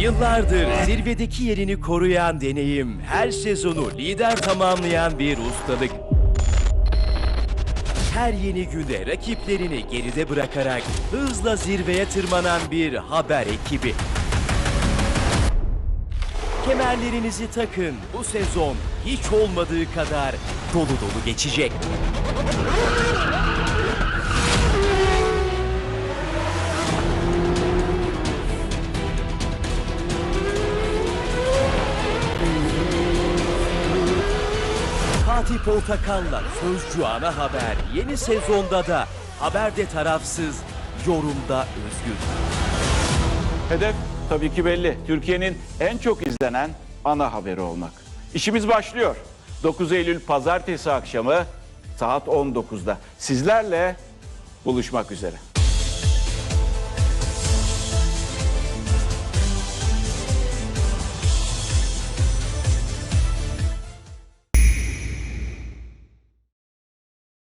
Yıllardır zirvedeki yerini koruyan deneyim, her sezonu lider tamamlayan bir ustalık. Her yeni günde rakiplerini geride bırakarak hızla zirveye tırmanan bir haber ekibi. Kemerlerinizi takın. Bu sezon hiç olmadığı kadar dolu dolu geçecek. Fatih Portakal'la Sözcü Ana Haber yeni sezonda da haberde tarafsız, yorumda özgür. Hedef tabii ki belli. Türkiye'nin en çok izlenen ana haberi olmak. İşimiz başlıyor. 9 Eylül pazartesi akşamı saat 19'da sizlerle buluşmak üzere.